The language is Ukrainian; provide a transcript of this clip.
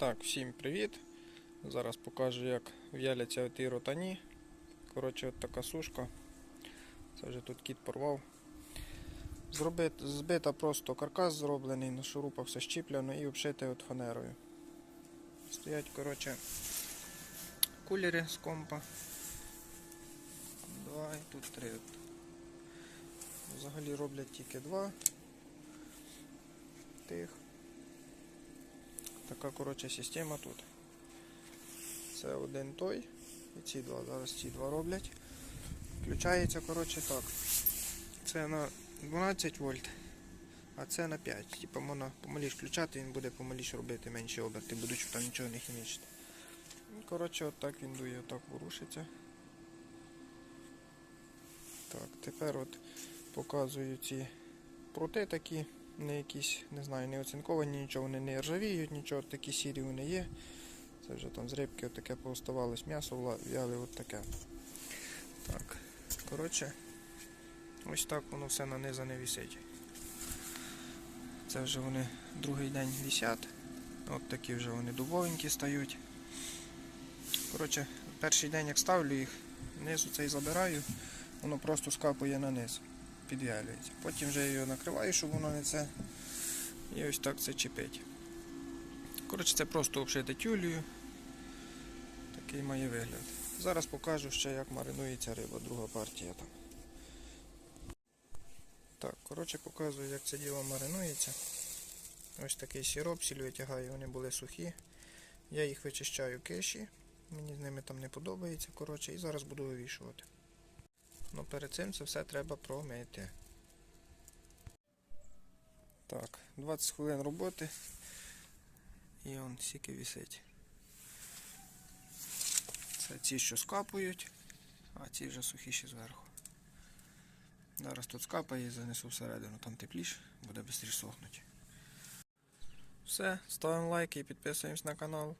Так, всім привіт. Зараз покажу, як в'яляться оті ротані. Коротше, от така сушка. Це вже тут кіт порвав. Зробит, збита просто каркас зроблений, на шурупах все щіпляно і обшите от фанерою. Стоять, коротше, кулери з компа. Два і тут три. Взагалі роблять тільки два тих. Така коротше система тут. Це один той і ці два. Зараз ці два роблять. Включається, коротше, так. Це на 12 вольт, а це на 5. Типа можна помаліш включати, він буде помаліш робити менші оберти, будучи там нічого не хімічне. І, Коротше, отак він дує, отак ворушиться. Так, тепер от показую ці прути такі не якісь, не знаю, не оцинковані, нічого вони не ржавіють, нічого такі сірі вони є. Це вже там з рибки таке пооставалось м'ясо, в'яли от таке. Так, коротше, ось так воно все нанизане висить. Це вже вони другий день висять. От такі вже вони дубовенькі стають. Коротше, перший день як ставлю їх, низ цей забираю, воно просто скапує на низ підвялюється. Потім вже я його накриваю, щоб воно не це. І ось так це чіпить. Коротше, це просто обшите тюлею. Такий має вигляд. Зараз покажу ще, як маринується риба, друга партія там. Так, коротше, показую, як це діло маринується. Ось такий сироп, сіль витягаю, вони були сухі. Я їх вичищаю киші. Мені з ними там не подобається. Коротше, і зараз буду вивішувати. Ну перед цим це все треба промити. Так, 20 хвилин роботи. І он сіки висить. Це ці, що скапують, а ці вже сухіші зверху. Зараз тут скапає і занесу всередину, там тепліше, буде швидше сохнути. Все, ставимо лайки і підписуємось на канал.